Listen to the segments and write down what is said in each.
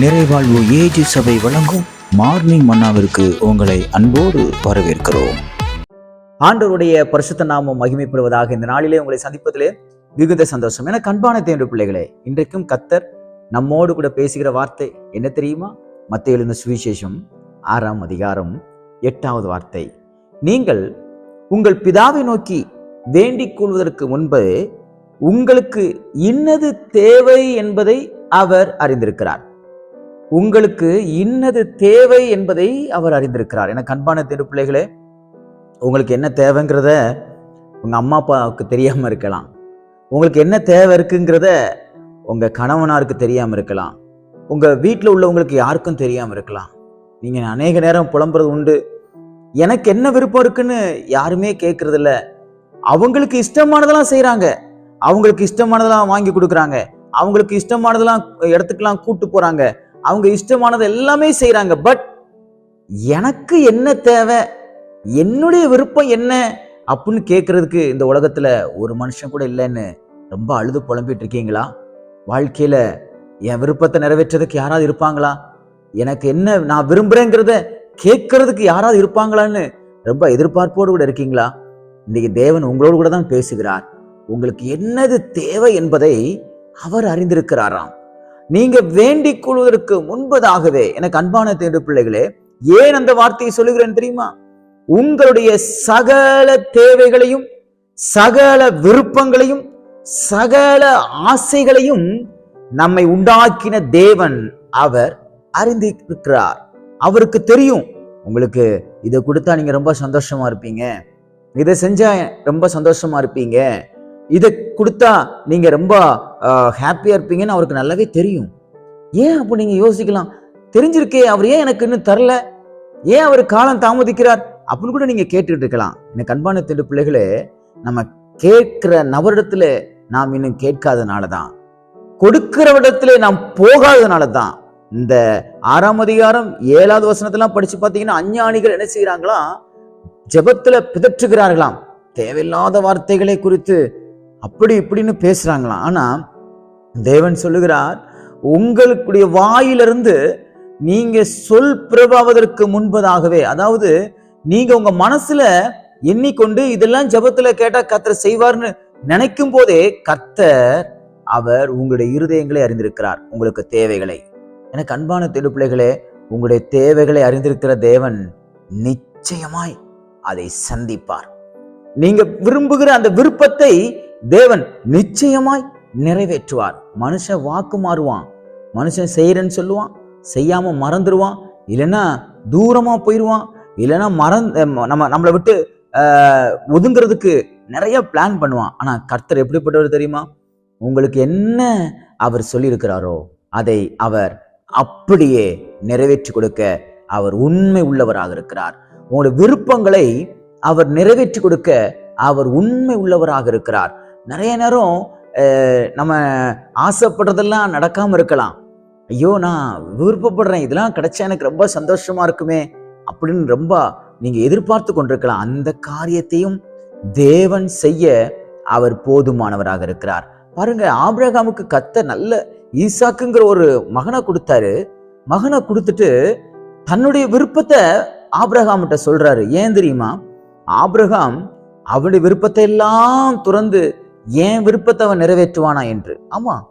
நிறைவாழ்வு AG சபை வழங்கும் morning மன்னாவிற்கு உங்களை அன்போடு வரவேற்கிறோம். ஆண்டவருடைய பரிசுத்த நாமம் மகிமைப்படுவதாக இந்த நாளிலே உங்களை சந்திப்பதிலே மிகுந்த சந்தோஷம். என கண்பான தேன்று பிள்ளைகளே இன்றைக்கும் கத்தர் நம்மோடு கூட பேசுகிற வார்த்தை என்ன தெரியுமா? மத்திய எழுந்த சுவிசேஷம் ஆறாம் அதிகாரம் எட்டாவது வார்த்தை. நீங்கள் உங்கள் பிதாவை நோக்கி வேண்டிக் கொள்வதற்கு முன்பு உங்களுக்கு இன்னது தேவை என்பதை அவர் அறிந்திருக்கிறார். உங்களுக்கு இன்னது தேவை என்பதை அவர் அறிந்திருக்கிறார். என கண்பான தேர்வு பிள்ளைகளே உங்களுக்கு என்ன தேவைங்கிறத உங்கள் அம்மா அப்பாவுக்கு தெரியாமல் இருக்கலாம். உங்களுக்கு என்ன தேவை இருக்குங்கிறத உங்கள் கணவனாருக்கு தெரியாமல் இருக்கலாம். உங்கள் வீட்டில் உள்ளவங்களுக்கு யாருக்கும் தெரியாமல் இருக்கலாம். நீங்கள் அநேக நேரம் புலம்புறது உண்டு. எனக்கு என்ன விருப்பம் இருக்குன்னு யாருமே கேட்கறதில்ல அவங்களுக்கு இஷ்டமானதெல்லாம் செய்கிறாங்க அவங்களுக்கு இஷ்டமானதெல்லாம் வாங்கி கொடுக்குறாங்க. அவங்களுக்கு இஷ்டமானதெல்லாம் இடத்துக்கெல்லாம் கூட்டு போகிறாங்க அவங்க இஷ்டமானது எல்லாமே செய்கிறாங்க பட் எனக்கு என்ன தேவை? என்னுடைய விருப்பம் என்ன? அப்படின்னு கேட்கறதுக்கு இந்த உலகத்தில் ஒரு மனுஷன் கூட இல்லைன்னு ரொம்ப அழுது புலம்பிட்டு இருக்கீங்களா? வாழ்க்கையில் என் விருப்பத்தை நிறைவேற்றதுக்கு யாராவது இருப்பாங்களா? எனக்கு என்ன நான் விரும்புகிறேங்கிறத கேட்கறதுக்கு யாராவது இருப்பாங்களான்னு ரொம்ப எதிர்பார்ப்போடு கூட இருக்கீங்களா? இன்னைக்கு தேவன் உங்களோடு கூட தான் பேசுகிறார். உங்களுக்கு என்னது தேவை என்பதை அவர் அறிந்திருக்கிறாராம். நீங்க வேண்டிக் கொள்வதற்கு முன்பதாகவே எனக்கு அன்பான தேடு பிள்ளைகளே ஏன் அந்த வார்த்தையை சொல்லுகிறேன் தெரியுமா? உங்களுடைய சகல தேவைகளையும் சகல விருப்பங்களையும் சகல ஆசைகளையும் நம்மை உண்டாக்கின தேவன் அவர் அறிந்திருக்கிறார். அவருக்கு தெரியும். உங்களுக்கு இதை கொடுத்தா நீங்க ரொம்ப சந்தோஷமா இருப்பீங்க. இதை செஞ்சா ரொம்ப சந்தோஷமா இருப்பீங்க. இதை கொடுத்தா நீங்கள் ரொம்ப ஹாப்பியாக இருப்பீங்கன்னு அவருக்கு நல்லாவே தெரியும். ஏன் அப்போ நீங்கள் யோசிக்கலாம்? தெரிஞ்சிருக்கே அவர் ஏன் எனக்கு இன்னும் தரல? ஏன் அவர் காலம் தாமதிக்கிறார்? அப்படின்னு கூட நீங்கள் கேட்டுட்டு இருக்கலாம். எனக்கு அன்பான திரு பிள்ளைகளே நம்ம கேட்கிற நபரிடத்துல நாம் இன்னும் கேட்காதனால தான் கொடுக்கிறவரிடத்துல நாம் போகாதனால தான் இந்த ஆறாம் அதிகாரம் ஏழாவது வசனத்தெல்லாம் படித்து பார்த்தீங்கன்னா அஞ்ஞானிகள் என்ன செய்கிறாங்களாம்? ஜபத்தில் பிதற்றுகிறார்களாம். தேவையில்லாத வார்த்தைகளை குறித்து அப்படி இப்படின்னு பேசுகிறாங்களாம் ஆனால் தேவன் சொல்லுகிறார் உங்களுக்குடைய வாயிலிருந்து நீங்கள் சொல் பிறவாவதற்கு முன்பதாகவே அதாவது நீங்கள் உங்கள் மனசில் எண்ணிக்கொண்டு இதெல்லாம் ஜபத்தில் கேட்டால் கத்தர் செய்வார்னு நினைக்கும் போதே கத்தர் அவர் உங்களுடைய இருதயங்களை அறிந்திருக்கிறார் உங்களுக்கு தேவைகளை. எனக்கு அன்பான தெருப்பிள்ளைகளே உங்களுடைய தேவைகளை அறிந்திருக்கிற தேவன் நிச்சயமாய் அதை சந்திப்பார். நீங்க விரும்புகிற அந்த விருப்பத்தை தேவன் நிச்சயமாய் நிறைவேற்றுவார். மனுஷன் வாக்கு மாறுவான். மனுஷன் செய்யறேன்னு சொல்லுவான். செய்யாம மறந்துடுவான் இல்லைன்னா தூரமா போயிடுவான் இல்லைன்னா மறந்து நம்ம நம்மளை விட்டு ஒதுங்கிறதுக்கு நிறைய பிளான் பண்ணுவான். ஆனா கர்த்தர் எப்படிப்பட்டவர் தெரியுமா? உங்களுக்கு என்ன அவர் சொல்லியிருக்கிறாரோ அதை அவர் அப்படியே நிறைவேற்றி கொடுக்க அவர் உண்மை உள்ளவராக இருக்கிறார். உங்களுடைய விருப்பங்களை அவர் நிறைவேற்றி கொடுக்க அவர் உண்மை உள்ளவராக இருக்கிறார். நிறைய நேரம் நம்ம ஆசைப்படுறதெல்லாம் நடக்காமல் இருக்கலாம். ஐயோ நான் விருப்பப்படுறேன் இதெல்லாம் கிடைச்சா எனக்கு ரொம்ப சந்தோஷமா இருக்குமே அப்படின்னு ரொம்ப நீங்க எதிர்பார்த்து கொண்டிருக்கலாம். அந்த காரியத்தையும் தேவன் செய்ய அவர் போதுமானவராக இருக்கிறார். பாருங்க ஆபிரகாமுக்கு கத்த நல்ல ஈசாக்குங்கிற ஒரு மகனை கொடுத்தாரு. மகனை கொடுத்துட்டு தன்னுடைய விருப்பத்தை ஆபிரகாம்கிட்ட சொல்றாரு. ஏன் தெரியுமா? ஆபிரகாம் அவனுடைய விருப்பத்தை எல்லாம் துறந்து என் விருப்பத்தை அவன் நிறைவேற்றுவானா என்று? ஆமாம்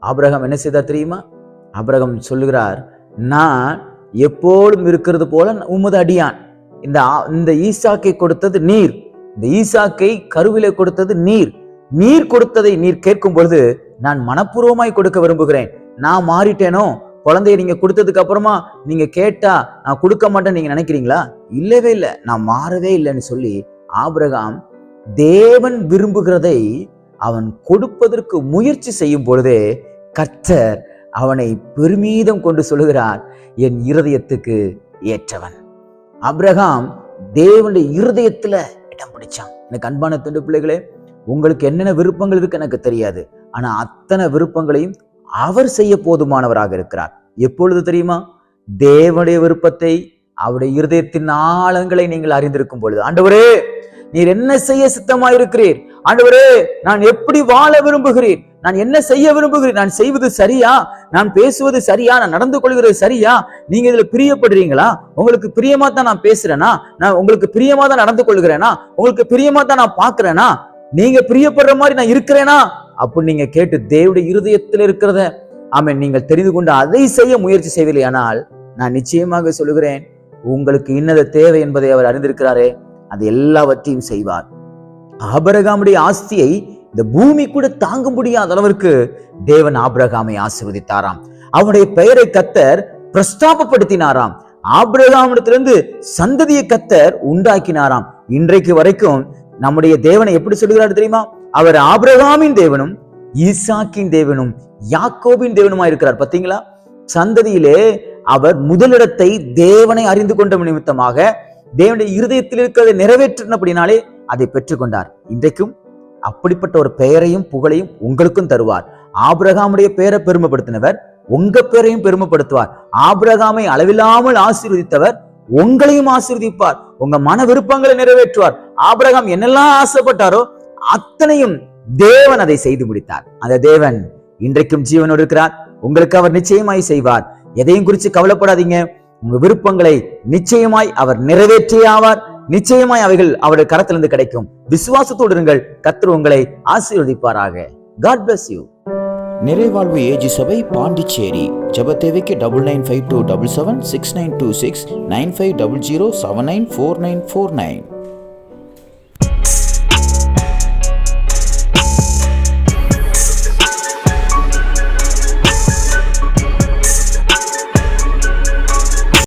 ஆபிரகம் என்ன செய்தார் தெரியுமா? அபிரகம் சொல்லுகிறார் நான் எப்போதும் இருக்கிறது போல உமது அடியான். இந்த ஆ- இந்த ஈசாக்கை கொடுத்தது நீர். இந்த ஈசாக்கை கருவிலே கொடுத்தது நீர். நீர் கொடுத்ததை நீர் கேட்கும் பொழுது நான் மனப்பூர்வமாய் கொடுக்க விரும்புகிறேன். நான் மாறிட்டேனோ? குழந்தைய நீங்க கொடுத்ததுக்கு அப்புறமா நீங்க கேட்டா நான் கொடுக்க மாட்டேன்னு நீங்க நினைக்கிறீங்களா? இல்லவே இல்லை. நான் மாறவே இல்லைன்னு சொல்லி ஆபிரகாம் தேவன் விரும்புகிறதை அவன் கொடுப்பதற்கு முயற்சி செய்யும் பொழுதே கர்த்தர் அவனை பெருமீதம் கொண்டு சொல்லுகிறார் என் இருதயத்துக்கு ஏற்றவன். அப்ரஹாம் தேவனுடைய இருதயத்துல இடம் பிடிச்சான். எனக்கு அன்பான தொண்டு பிள்ளைகளே உங்களுக்கு என்னென்ன விருப்பங்கள் இருக்கு எனக்கு தெரியாது. ஆனா அத்தனை விருப்பங்களையும் அவர் செய்ய போதுமானவராக இருக்கிறார். எப்பொழுது தெரியுமா? தேவனுடைய விருப்பத்தை அவருடைய இருதயத்தின் ஆழங்களை நீங்கள் அறிந்திருக்கும் பொழுது. ஆண்டவரே நீர் என்ன செய்ய சித்தமாயிருக்கிறீர்? ஆண்டவரே நான் எப்படி வாழ விரும்புகிறேன்? நான் என்ன செய்ய விரும்புகிறேன்? நான் செய்வது சரியா? நான் பேசுவது சரியா? நான் நடந்து கொள்கிறது சரியா? நீங்க இதுல பிரியப்படுறீங்களா? உங்களுக்கு பிரியமா தான் நான் பேசுறேனா? நான் உங்களுக்கு பிரியமா தான் நடந்து கொள்கிறேனா? உங்களுக்கு பிரியமா தான் நான் பாக்குறேனா நீங்க பிரியப்படுற மாதிரி நான் இருக்கிறேனா? அப்படின்னு நீங்க கேட்டு தேவடைய இருதயத்தில் இருக்கிறத ஆமென் நீங்கள் தெரிந்து கொண்டு அதை செய்ய முயற்சி செய்வீர்களானால் நான் நிச்சயமாக சொல்லுகிறேன் உங்களுக்கு இன்னது தேவை என்பதை அவர் அறிந்திருக்கிறாரே. அது எல்லாவற்றையும் செய்வார். ஆபரகாமுடைய ஆஸ்தியை இந்த பூமி கூட தாங்க முடியாத அளவிற்கு தேவன் ஆபிரகாமை ஆசிர்வதித்தாராம். அவனுடைய பெயரை கத்தர் பிரஸ்தாபப்படுத்தினாராம். ஆபிரகாமிடத்திலிருந்து சந்ததியை கத்தர் உண்டாக்கினாராம். இன்றைக்கு வரைக்கும் நம்முடைய தேவனை எப்படி சொல்கிறார் தெரியுமா? அவர் ஆபிரகாமின் தேவனும் ஈசாக்கின் தேவனும் யாக்கோபின் தேவனுமா இருக்கிறார். பாத்தீங்களா சந்ததியிலே அவர் முதலிடத்தை தேவனை அறிந்து கொண்ட நிமித்தமாக தேவனுடைய இருதயத்தில் இருக்கிறதை நிறைவேற்றினபடினாலே அதை பெற்றுக்கொண்டார். இன்றைக்கும் அப்படிப்பட்ட ஒரு பெயரையும் புகழையும் உங்களுக்கும் தருவார். ஆபிரகாமுடைய பெயரை பெருமைப்படுத்தினவர் உங்க பேரையும் பெருமைப்படுத்துவார். ஆபிரகாமை அளவில்லாமல் ஆசீர்வதித்தவர் உங்களையும் ஆசீர்வதிப்பார். உங்க மன விருப்பங்களை நிறைவேற்றுவார். ஆபிரகாம் என்னெல்லாம் ஆசைப்பட்டாரோ அத்தனையும் தேவன் அதை செய்து முடித்தார். அந்த தேவன் இன்றைக்கும் ஜீவனோடு இருக்கிறார். உங்களுக்கு அவர் நிச்சயமாய் செய்வார். எதையும் குறித்து கவலைப்படாதீங்க. உங்க விருப்பங்களை நிச்சயமாய் அவர் நிறைவேற்றியே ஆவார். நிச்சயமாய் அவைகள் அவருடைய கரத்திலிருந்து கிடைக்கும். விசுவாசத்தோடு இருங்கள். கத்திர உங்களை ஆசீர்வதிப்பாராக. காட் பிளஸ் யூ நிறைவாழ்வு ஏஜி சபை பாண்டிச்சேரி. ஜப தேவைக்கு double nine five two double seven six nine two six nine five double zero seven nine four nine four nine